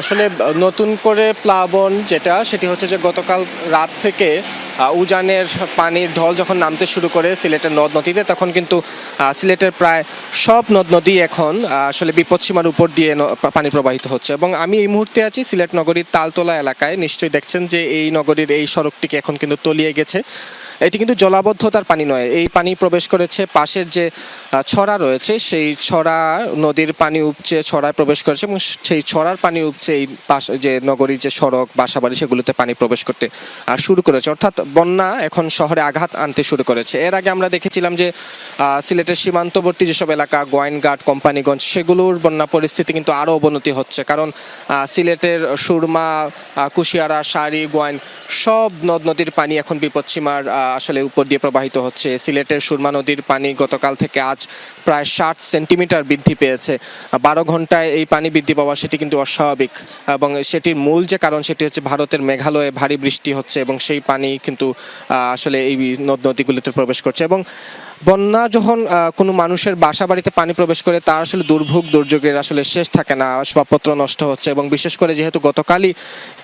আসলে নতুন করে প্লাবন যেটা, সেটি হচ্ছে যে গতকাল রাত থেকে উজানের পানির ঢল যখন নামতে শুরু করে সিলেটের নদ নদীতে, তখন কিন্তু সিলেটের প্রায় সব নদ নদী এখন আসলে বিপদসীমার উপর দিয়ে পানি প্রবাহিত হচ্ছে। এবং আমি এই মুহূর্তে আছি সিলেট নগরীর তালতলা এলাকায়। নিশ্চয়ই দেখছেন যে এই নগরীর এই সড়কটিকে এখন কিন্তু তলিয়ে গেছে। এটি কিন্তু জলাবদ্ধতার পানি নয়। এই পানি প্রবেশ করেছে পাশের যে ছড়া রয়েছে, সেই ছড়া, নদীর পানি উপচে ছড়ায় প্রবেশ করেছে এবং সেই ছড়ার পানি উপচে এই পাশ, যে নগরীর যে সড়ক, বাসাবাড়ি, সেগুলোতে পানি প্রবেশ করতে শুরু করেছে। অর্থাৎ বন্যা এখন শহরে আঘাত আনতে শুরু করেছে। এর আগে আমরা দেখেছিলাম যে সিলেটের সীমান্তবর্তী যেসব এলাকা, গোয়াইনঘাট, কোম্পানিগঞ্জ, সেগুলোর বন্যা পরিস্থিতি কিন্তু আরও অবনতি হচ্ছে। কারণ সিলেটের সুরমা কুশিয়ারা শাড়ি গোয়াইন সব নদ নদীর পানি এখন বিপদসীমার আসলে উপর দিয়ে প্রবাহিত হচ্ছে। সিলেটের সুরমা নদীর পানি গতকাল থেকে আজ প্রায় ষাট সেন্টিমিটার বৃদ্ধি পেয়েছে। বারো ঘন্টায় এই পানি বৃদ্ধি পাওয়া সেটি কিন্তু অস্বাভাবিক এবং সেটির মূল যে কারণ সেটি হচ্ছে ভারতের মেঘালয়ে ভারী বৃষ্টি হচ্ছে এবং সেই পানি কিন্তু আসলে এই নদ নদীগুলিতে প্রবেশ করছে এবং বন্যা যখন কোনো মানুষের বাসা বাড়িতে পানি প্রবেশ করে, তার আসলে দুর্ভোগ দুর্যোগের আসলে শেষ থাকে না, আসবাবপত্র নষ্ট হচ্ছে এবং বিশেষ করে যেহেতু গতকালই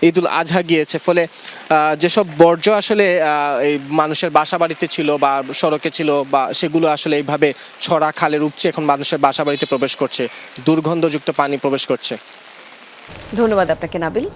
ঈদুল আজহা গিয়েছে, ফলে যেসব বর্জ্য আসলে এই মানুষের বাসা বাড়িতে ছিল বা সড়কে ছিল বা সেগুলো আসলে এইভাবে ছড়া খালের উপচে এখন মানুষের বাসা বাড়িতে প্রবেশ করছে, দুর্গন্ধযুক্ত পানি প্রবেশ করছে। ধন্যবাদ আপনাকে, নাবিল।